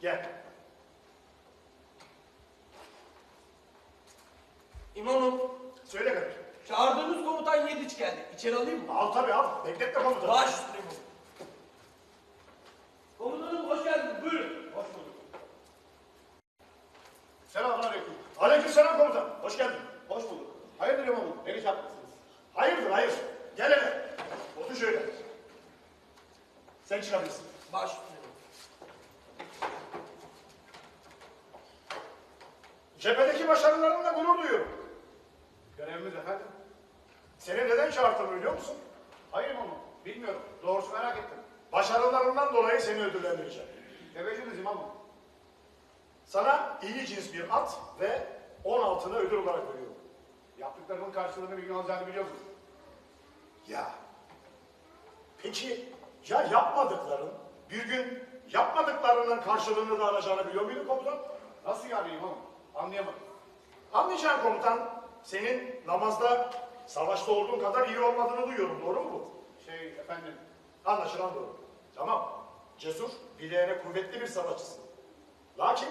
Gel. İmamım, Söyle Kadir. çağırdığınız komutan Yediç geldi. İçeri alayım mı? Al tabii al. Bekletme komutanı. Baş üstüne imamım. Komutanım hoş geldiniz. Buyurun. Hoş bulduk. Selamünaleyküm. Aleykümselam komutan. Hoş geldin. Hoş bulduk. Hayırdır imamım? Beni çarpmışsınız. Hayırdır hayır. Gel hele. Otur şöyle. Sen çıkabilirsin. Baş üstüne imamım. Cephedeki başarılarınla gurur duyuyorum. Görevimiz efendim. Seni neden çağırttım biliyor musun? Hayır imamım. Bilmiyorum. Doğrusu merak ettim. Başarılarından dolayı seni ödüllendireceğim. Teveccühünüz imamım. Sana iyi cins bir at ve 10 altını ödül olarak veriyorum. Yaptıklarımın karşılığını bir gün alacağını biliyor musun? Ya. Peki ya yapmadıkların bir gün yapmadıklarının karşılığını da alacağını biliyor muydun komutan? Nasıl yani imamım? Anlayamadım. Anlayacağın komutan senin namazda savaşta olduğun kadar iyi olmadığını duyuyorum. Doğru mu bu? Şey efendim. Anlaşılan doğru. Tamam. Cesur, bileğine kuvvetli bir savaşçısın. Lakin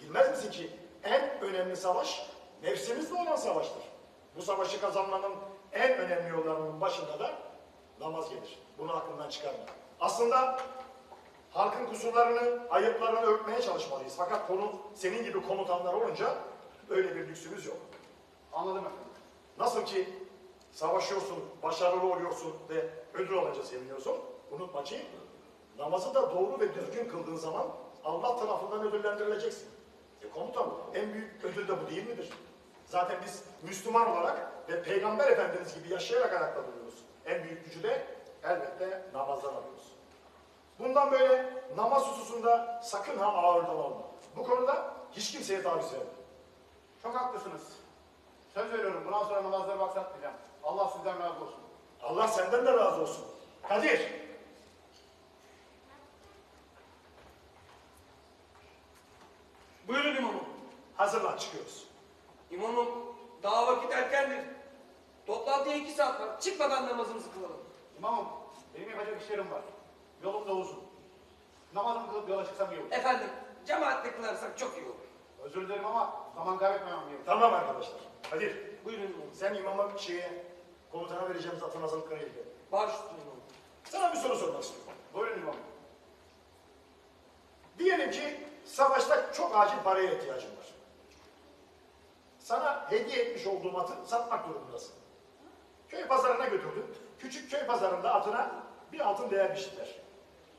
bilmez misin ki en önemli savaş nefsimizle olan savaştır. Bu savaşı kazanmanın en önemli yollarının başında da namaz gelir. Bunu aklından çıkarma. Aslında halkın kusurlarını, ayıplarını örtmeye çalışmalıyız. Fakat konu senin gibi komutanlar olunca öyle bir lüksümüz yok. Anladım efendim. Nasıl ki savaşıyorsun, başarılı oluyorsun ve ödül alınca seviniyorsun. Unutma ki namazı da doğru ve düzgün kıldığın zaman Allah tarafından ödüllendirileceksin. E komutan en büyük ödül de bu değil midir? Zaten biz Müslüman olarak ve Peygamber Efendimiz gibi yaşayarak ayakta duruyoruz. En büyük gücü de elbette namazdan alıyoruz. Bundan böyle namaz hususunda sakın ha ağırdan alma. Bu konuda hiç kimseye taviz verme. Çok haklısınız. Söz veriyorum. Bundan sonra namazları aksatmayacağım. Allah sizden razı olsun. Allah senden de razı olsun. Kadir, Buyurun imamım. hazırlan çıkıyoruz. İmamım, daha vakit erkendir. Toplantıya iki saat var. Çıkmadan namazımızı kılalım. İmamım. Benim yapacak işlerim var. Yolum da uzun. Namazımı kılıp yola çıksam iyi olur. Efendim, cemaatle kılarsak çok iyi olur. Özür dilerim ama zaman kaybetmemem gerekiyor. Tamam arkadaşlar. Kadir, Buyurun imamım. sen imama şeye, komutana vereceğimiz atın hazırlıklarıyla ilgilen. Baş üstüne. Sana bir soru sormak istiyorum. Buyurun imamım. Diyelim ki savaşta çok acil paraya ihtiyacın var. Sana hediye etmiş olduğum atı satmak durumundasın. Köy pazarına götürdün. Küçük köy pazarında atına bir altın değer biçtiler.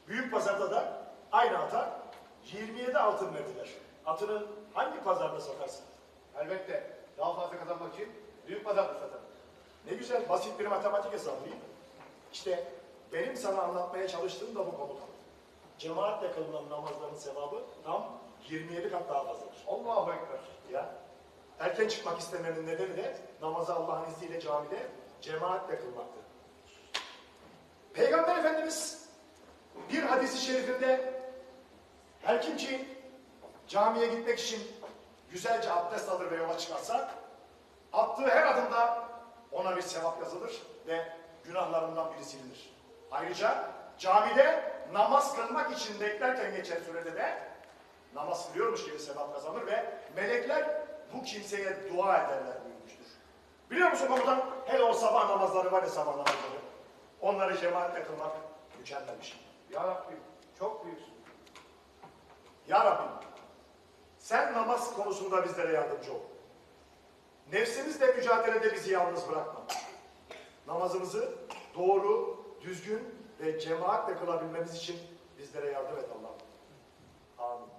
Büyük pazarda da aynı ata 27 altın verdiler. Atını hangi pazarda satarsın? Elbette. Daha fazla kazanmak için büyük pazarda satarım. Ne güzel basit bir matematik hesabı değil mi? İşte benim sana anlatmaya çalıştığım da bu komutan. Cemaatle kılınan namazların sevabı tam 27 kat daha fazladır. Allahu Ekber. Ya erken çıkmak istemenin nedeni de namazı Allah'ın izniyle camide cemaatle kılmaktı. Peygamber Efendimiz bir hadisi şerifinde her kim ki camiye gitmek için güzelce abdest alır ve yola çıkarsa attığı her adımda ona bir sevap yazılır ve günahlarından biri silinir. Ayrıca camide namaz kılmak için beklerken geçen sürede de namaz kılıyormuş gibi sevap kazanır ve melekler bu kimseye dua ederler buyurmuştur. Biliyor musun komutan? Hele o sabah namazları var ya sabah namazları. Onları cemaatle kılmak mükemmel bir şey. Ya Rabbim çok büyüksün. Ya Rabbim, sen namaz konusunda bizlere yardımcı ol. Nefsimizle mücadelede bizi yalnız bırakma. Namazımızı doğru, düzgün ve cemaatle kılabilmemiz için bizlere yardım et Allah'ım. Amin.